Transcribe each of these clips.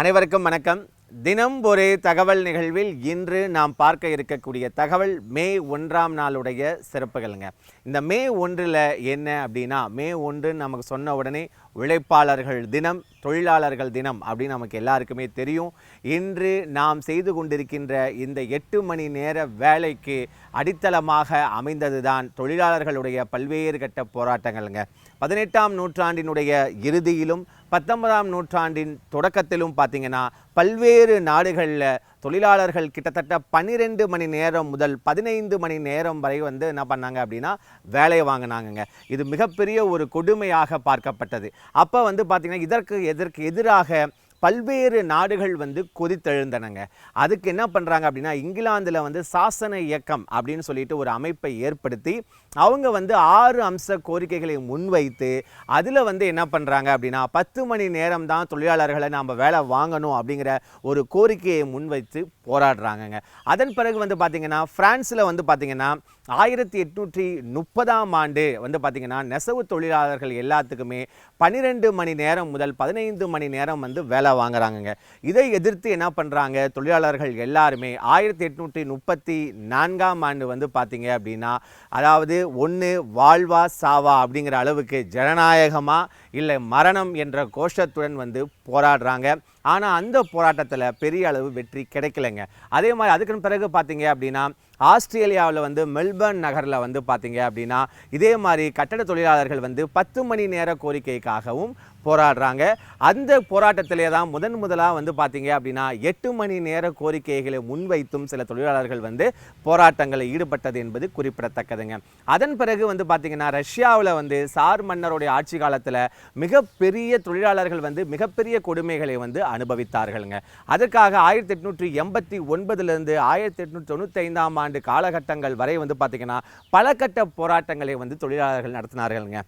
அனைவருக்கும் வணக்கம். தினம் ஒரு தகவல் நிகழ்வில் இன்று நாம் பார்க்க இருக்கக்கூடிய தகவல் மே ஒன்றாம் நாளுடைய சிறப்புகளுங்க. இந்த மே ஒன்றில் என்ன அப்படின்னா மே ஒன்று நமக்கு சொன்ன உடனே உழைப்பாளர்கள் தினம் தொழிலாளர்கள் தினம் அப்படின்னு நமக்கு எல்லாருக்குமே தெரியும். இன்று நாம் செய்து கொண்டிருக்கின்ற இந்த எட்டு மணி நேர வேலைக்கு அடித்தளமாக அமைந்தது தான் தொழிலாளர்களுடைய பல்வேறு கட்ட போராட்டங்கள்ங்க. பதினெட்டாம் நூற்றாண்டினுடைய இறுதியிலும் பத்தொன்பதாம் நூற்றாண்டின் தொடக்கத்திலும் பார்த்தீங்கன்னா பல்வேறு நாடுகளில் தொழிலாளர்கள் கிட்டத்தட்ட பன்னிரெண்டு மணி நேரம் முதல் பதினைந்து மணி நேரம் வரை வந்து என்ன பண்ணாங்க அப்படின்னா வேலையை வாங்கினாங்கங்க. இது மிகப்பெரிய ஒரு கொடுமையாக பார்க்கப்பட்டது. அப்போ வந்து பார்த்திங்கன்னா இதற்கு எதற்கு எதிராக பல்வேறு நாடுகள் வந்து கொதித்தெழுந்தனங்க. அதுக்கு என்ன பண்ணுறாங்க அப்படின்னா இங்கிலாந்தில் வந்து சாசன இயக்கம் அப்படின்னு சொல்லிட்டு ஒரு அமைப்பை ஏற்படுத்தி அவங்க வந்து ஆறு அம்ச கோரிக்கைகளை முன்வைத்து அதில் வந்து என்ன பண்ணுறாங்க அப்படின்னா பத்து மணி நேரம் தான் தொழிலாளர்களை நாம் வேலை வாங்கணும் அப்படிங்கிற ஒரு கோரிக்கையை முன்வைத்து போராடுறாங்கங்க. அதன் பிறகு வந்து பார்த்திங்கன்னா ஃப்ரான்ஸில் வந்து பார்த்திங்கன்னா ஆயிரத்தி எட்நூற்றி முப்பதாம் ஆண்டு வந்து பார்த்திங்கன்னா நெசவு தொழிலாளர்கள் எல்லாத்துக்குமே பன்னிரெண்டு மணி நேரம் முதல் பதினைந்து மணி நேரம் வந்து வேலை வாங்குறாங்கங்க. இதை எதிர்த்து என்ன பண்ணுறாங்க தொழிலாளர்கள் எல்லாருமே ஆயிரத்தி எட்நூற்றி முப்பத்தி நான்காம் ஆண்டு வந்து பார்த்திங்க அப்படின்னா அதாவது ஒன்று வாழ்வா சாவா அப்படிங்கிற அளவுக்கு ஜனநாயகமாக இல்லை மரணம் என்ற கோஷத்துடன் வந்து போராடுறாங்க. ஆனால் அந்த போராட்டத்தில் பெரிய அளவு வெற்றி கிடைக்கலைங்க. அதே மாதிரி அதுக்குன்னு பிறகு பார்த்தீங்க அப்படின்னா ஆஸ்திரேலியாவில் வந்து மெல்பர்ன் நகரில் வந்து பார்த்தீங்க அப்படின்னா இதே மாதிரி கட்டட தொழிலாளர்கள் வந்து பத்து மணி நேர கோரிக்கைக்காகவும் போராடுறாங்க. அந்த போராட்டத்திலே தான் முதன் முதலாக வந்து பார்த்தீங்க அப்படின்னா எட்டு மணி நேர கோரிக்கைகளை முன்வைத்தும் சில தொழிலாளர்கள் வந்து போராட்டங்களில் ஈடுபட்டது என்பது குறிப்பிடத்தக்கதுங்க. அதன் பிறகு வந்து பார்த்தீங்கன்னா ரஷ்யாவில் வந்து சார் மன்னருடைய ஆட்சி காலத்தில் மிகப்பெரிய தொழிலாளர்கள் வந்து மிகப்பெரிய கொடுமைகளை வந்து அனுபவித்தார்கள்ங்க. அதற்காக ஆயிரத்தி எட்நூற்றி எண்பத்தி ஒன்பதுலேருந்து ஆயிரத்தி எட்நூற்றி தொண்ணூற்றி ஐந்தாம் ஆண்டு காலகட்டங்கள் வரை வந்து பார்த்திங்கன்னா பல கட்ட போராட்டங்களை வந்து தொழிலாளர்கள் நடத்தினார்கள்ங்க.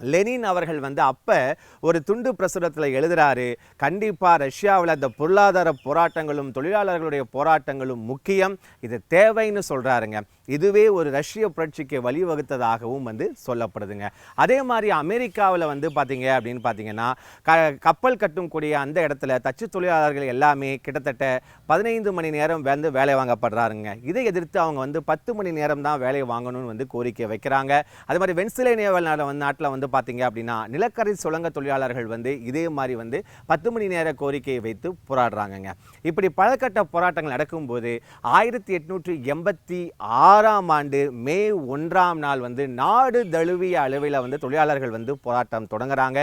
லெனின் அவர்கள் வந்து அப்போ ஒரு துண்டு பிரசுரத்தில் எழுதுறாரு கண்டிப்பாக ரஷ்யாவில் இந்த பொருளாதார போராட்டங்களும் தொழிலாளர்களுடைய போராட்டங்களும் முக்கியம் இது தேவைன்னு சொல்கிறாருங்க இதுவே ஒரு ரஷ்ய புரட்சிக்கு வழிவகுத்ததாகவும் வந்து சொல்லப்படுதுங்க. அதே மாதிரி அமெரிக்காவில் வந்து பார்த்தீங்க அப்படின்னு பார்த்தீங்கன்னா க கப்பல் கட்டும் கூடிய அந்த இடத்துல தச்சு தொழிலாளர்கள் எல்லாமே கிட்டத்தட்ட பதினைந்து மணி நேரம் வந்து வேலை வாங்கப்படுறாருங்க. இதை எதிர்த்து அவங்க வந்து பத்து மணி நேரம் தான் வேலை வாங்கணும்னு வந்து கோரிக்கை வைக்கிறாங்க. அது மாதிரி வென்சிலேனியாவில் வந்து நாட்டில் வந்து பார்த்தீங்க அப்படின்னா நிலக்கரி சுரங்க தொழிலாளர்கள் வந்து இதே மாதிரி வந்து பத்து மணி நேர கோரிக்கையை வைத்து போராடுறாங்கங்க. இப்படி பலகட்ட போராட்டங்கள் நடக்கும்போது ஆயிரத்தி எட்நூற்றி எண்பத்தி ஆறு ஆறாம் ஆண்டு மே ஒன்றாம் நாள் வந்து நாடு தழுவிய அளவில் வந்து தொழிலாளர்கள் வந்து போராட்டம் தொடங்குறாங்க.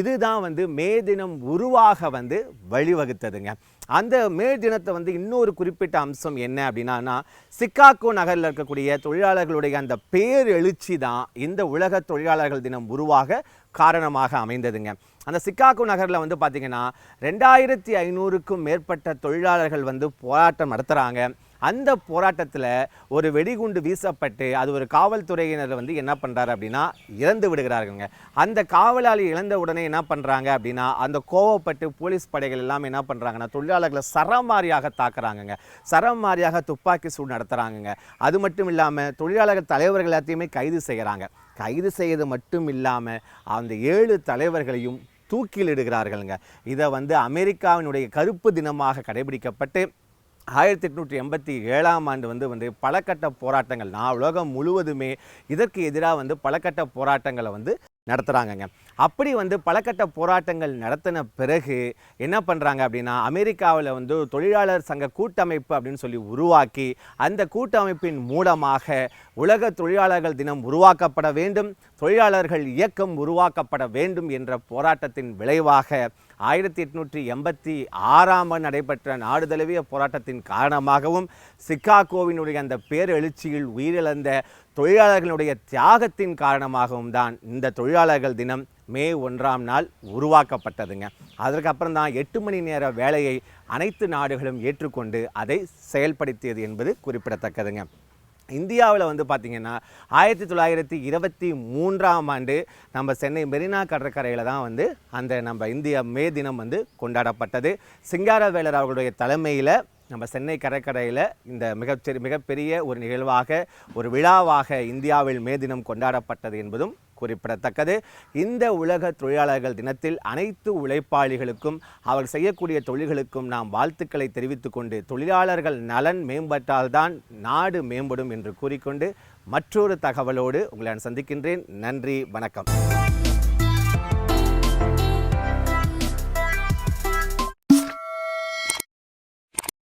இதுதான் வந்து மே தினம் உருவாக வந்து வழிவகுத்ததுங்க. அந்த மே தினத்தை வந்து இன்னொரு குறிப்பிட்ட அம்சம் என்ன அப்படின்னா சிக்காகோ நகரில் இருக்கக்கூடிய தொழிலாளர்களுடைய அந்த பேர் எழுச்சி தான் இந்த உலக தொழிலாளர்கள் தினம் உருவாக காரணமாக அமைந்ததுங்க. அந்த சிக்காகோ நகரில் வந்து பார்த்திங்கன்னா ரெண்டாயிரத்தி ஐநூறுக்கும் மேற்பட்ட தொழிலாளர்கள் வந்து போராட்டம் நடத்துகிறாங்க அந்த போராட்டத்தில் ஒரு வெடிகுண்டு வீசப்பட்டு அது ஒரு காவல்துறையினர் வந்து என்ன பண்ணுறாரு அப்படின்னா இறந்து விடுகிறாருங்க அந்த காவலாளி இழந்த உடனே என்ன பண்ணுறாங்க அப்படின்னா அந்த கோவப்பட்டு போலீஸ் படைகள் எல்லாம் என்ன பண்ணுறாங்கன்னா தொழிலாளர்களை சரமாரியாக தாக்குறாங்கங்க. சரமாரியாக துப்பாக்கி சூடு நடத்துகிறாங்கங்க அது மட்டும் இல்லாமல் தொழிலாளர்கள் தலைவர்கள் எல்லாத்தையுமே கைது செய்கிறாங்க கைது செய்யறது மட்டும் இல்லாமல் அந்த ஏழு தலைவர்களையும் தூக்கிலிடுகிறார்கள்ங்க. இதை வந்து அமெரிக்காவினுடைய கருப்பு தினமாக கடைபிடிக்கப்பட்டு ஆயிரத்தி எட்நூற்றி எண்பத்தி ஏழாம் ஆண்டு வந்து வந்து பலகட்ட போராட்டங்கள் நான் உலகம் முழுவதுமே இதற்கு எதிராக வந்து பலகட்ட போராட்டங்களை வந்து நடத்துகிறாங்கங்க அப்படி வந்து பலகட்ட போராட்டங்கள் நடத்தின பிறகு என்ன பண்ணுறாங்க அப்படின்னா அமெரிக்காவில் வந்து தொழிலாளர் சங்க கூட்டமைப்பு அப்படின்னு சொல்லி உருவாக்கி அந்த கூட்டமைப்பின் மூலமாக உலக தொழிலாளர்கள் தினம் உருவாக்கப்பட வேண்டும் தொழிலாளர்கள் இயக்கம் உருவாக்கப்பட வேண்டும் என்ற போராட்டத்தின் விளைவாக ஆயிரத்தி எட்நூற்றி எண்பத்தி ஆறாம் ஆண்டு நடைபெற்ற நாடு தழுவிய போராட்டத்தின் காரணமாகவும் சிக்காகோவினுடைய அந்த பேரெழுச்சியில் உயிரிழந்த தொழிலாளர்களுடைய தியாகத்தின் காரணமாகவும் தான் இந்த தொழிலாளர்கள் தினம் மே ஒன்றாம் நாள் உருவாக்கப்பட்டதுங்க. அதற்கப்புறம் தான் எட்டு மணி நேர வேலையை அனைத்து நாடுகளும் ஏற்றுக்கொண்டு அதை செயல்படுத்தியது என்பது குறிப்பிடத்தக்கதுங்க. இந்தியாவில் வந்து பார்த்திங்கன்னா ஆயிரத்தி தொள்ளாயிரத்தி இருபத்தி மூன்றாம் ஆண்டு நம்ம சென்னை மெரினா கடற்கரையில் தான் வந்து அந்த நம்ம இந்திய மே தினம் வந்து கொண்டாடப்பட்டது. சிங்காரவேலர் அவர்களுடைய தலைமையில் நம்ம சென்னை கடற்கரையில் இந்த மிகச்செரி மிகப்பெரிய ஒரு நிகழ்வாக ஒரு விழாவாக இந்தியாவில் மே தினம் கொண்டாடப்பட்டது என்பதும் குறிப்பிடத்தக்கது. இந்த உலக தொழிலாளர்கள் தினத்தில் அனைத்து உழைப்பாளிகளுக்கும் அவர் செய்யக்கூடிய தொழில்களுக்கும் நாம் வாழ்த்துக்களை தெரிவித்துக் கொண்டு தொழிலாளர்கள் நலன் மேம்பட்டால்தான் நாடு மேம்படும் என்று கூறிக்கொண்டு மற்றொரு தகவலோடு உங்களை நான் சந்திக்கின்றேன். நன்றி வணக்கம்.